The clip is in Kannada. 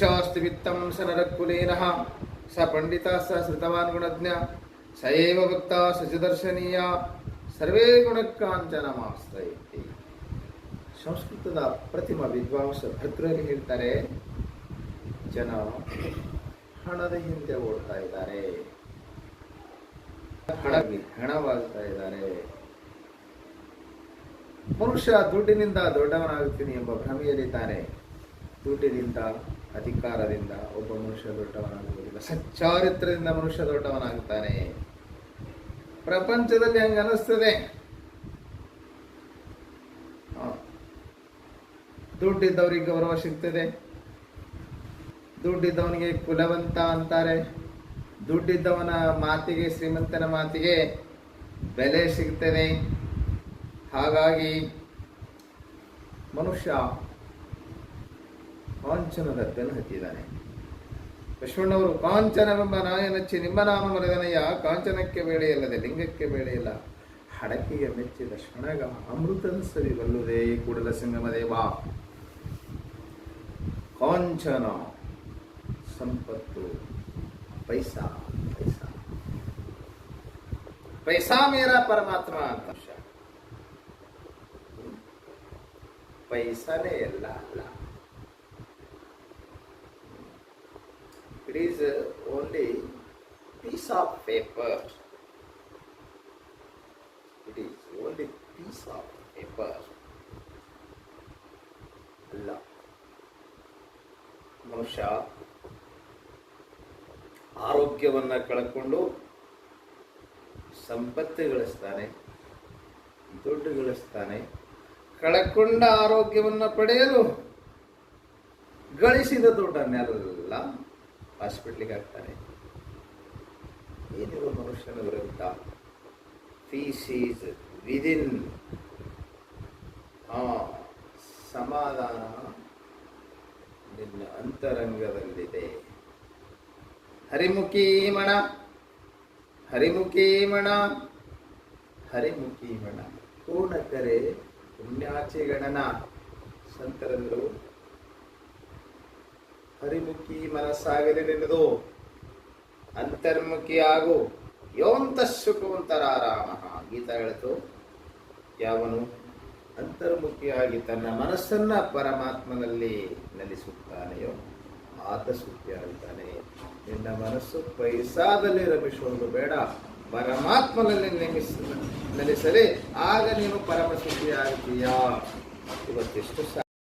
ಯಶಾಸ್ತಿ ವಿತ್ತಂ ಸ ನರಕುಲೇನಃ, ಸ ಪಂಡಿತ ಸ ಶ್ರುತವಾನ್ ಗುಣಜ್ಞ, ಸ ಏವ ಭಕ್ತ ಸಚಿದರ್ಶನೀಯ ಸರ್ವೇ ಗುಣಕ್ಕಾಂಚನ ಮಾಸ್ತೈತಿ ಸಂಸ್ಕೃತದ ಪ್ರತಿಮ ವಿದ್ವಾಂಸ ಭದ್ರರು ಹೇಳ್ತಾರೆ, ಜನ ಹಣದ ಹಿಂದೆ ಓಡ್ತಾ ಇದ್ದಾರೆ. ಹಣವಿ ಹಣವಾಗ್ತಾ ಇದ್ದಾರೆ. ಮನುಷ್ಯ ದುಡ್ಡಿನಿಂದ ದೊಡ್ಡವನಾಗುತ್ತೀನಿ ಎಂಬ ಭ್ರಮೆಯಲ್ಲಿದ್ದಾನೆ. ದುಡ್ಡಿನಿಂದ ಅಧಿಕಾರದಿಂದ ಒಬ್ಬ ಮನುಷ್ಯ ದೊಡ್ಡವನಾಗುವುದಿಲ್ಲ. ಸಚ್ಚಾರಿತ್ರದಿಂದ ಮನುಷ್ಯ ದೊಡ್ಡವನಾಗುತ್ತಾನೆ. ಪ್ರಪಂಚದಲ್ಲಿ ಹಂಗೆ ಅನಿಸ್ತದೆ. ದುಡ್ಡಿದ್ದವ್ರಿಗೆ ಗೌರವ ಸಿಗ್ತದೆ. ದುಡ್ಡಿದ್ದವನಿಗೆ ಕುಲವಂತ ಅಂತಾರೆ. ದುಡ್ಡಿದ್ದವನ ಮಾತಿಗೆ, ಶ್ರೀಮಂತನ ಮಾತಿಗೆ ಬೆಲೆ ಸಿಗ್ತದೆ. ಹಾಗಾಗಿ ಮನುಷ್ಯ ಕಾಂಚನದ ಬೆನ್ನು ಹತ್ತಿದ್ದಾನೆ. ಲಕ್ಷ್ಮಣ್ಣವರು ಕಾಂಚನವೆಂಬ ನಾಯನಚ್ಚಿ ನಿಮ್ಮ ನಾಮ ಮರೆದನಯ್ಯ, ಕಾಂಚನಕ್ಕೆ ಬೇಳೆಯಲ್ಲದೆ ಲಿಂಗಕ್ಕೆ ಬೇಳೆಯಿಲ್ಲ ಹಡಕೆಯ ಮೆಚ್ಚಿ ಲಕ್ಷ್ಮಣಗ ಅಮೃತದ ಸರಿ ಬಲ್ಲುದೇ ಕೂಡಲ ಸಿಂಗಮ ದೇವ ಕಾಂಚನ ಸಂಪತ್ತು, ಪೈಸಾ ಪೈಸಾ. ಪೈಸಾ ಮೇರ ಪರಮಾತ್ಮ ಅಂತ. ಪೈಸಾನೇ ಎಲ್ಲ ಅಲ್ಲ. It is only piece of paper. It is only piece of paper. ಅಲ್ಲ ಮನುಷ್ಯ ಆರೋಗ್ಯವನ್ನು ಕಳ್ಕೊಂಡು ಸಂಪತ್ತು ಗಳಿಸ್ತಾನೆ, ದುಡ್ಡು ಗಳಿಸ್ತಾನೆ, ಕಳಕೊಂಡ ಆರೋಗ್ಯವನ್ನು ಪಡೆಯಲು ಗಳಿಸಿದ ದುಡ್ಡನ್ನೆಲ್ಲ ಹಾಸ್ಪಿಟ್ಲಿಗೆ ಹಾಕ್ತಾನೆ ಏನಿರುವ ಮನುಷ್ಯನ ವಿರುದ್ಧ ಪೀಸ್ ಈಸ್ ವಿದಿನ್ ಆ ಸಮಾಧಾನ ನಿನ್ನ ಅಂತರಂಗದಲ್ಲಿದೆ. ಹರಿಮುಖೀಮಣ ಹರಿಮುಖೀಮಣ ಹರಿಮುಖೀಮಣ ಹರಿಮುಖಿ ಮಣ. ಪೂರ್ಣಕರೆ ಪುಣ್ಯಾಚೆ ಗಣನ. ಸಂತರಂದರು ಹರಿಮುಖಿ ಮನಸ್ಸಾಗಲಿ ನಿನ್ನದು ಅಂತರ್ಮುಖಿ ಆಗು ಯೋಂತ ಸುಖವಂತರಾರಾಮ ಗೀತಾ ಹೇಳಿತು, ಯಾವನು ಅಂತರ್ಮುಖಿಯಾಗಿ ತನ್ನ ಮನಸ್ಸನ್ನ ಪರಮಾತ್ಮನಲ್ಲಿ ನೆಲೆಸುತ್ತಾನೆಯೋ, ಆತ ಸುಖಿಯಾಗುತ್ತಾನೆ ನಿನ್ನ ಮನಸ್ಸು ಪೈಸಾದಲ್ಲಿ ರಮಿಸುವುದು ಬೇಡ. ಪರಮಾತ್ಮನಲ್ಲಿ ನೆಮಿಸ, ನೆಲೆಸಲಿ. ಆಗ ನೀನು ಪರಮ ಸುಖಿಯಾಗುತ್ತೀಯಾ ಇವತ್ತೆಷ್ಟು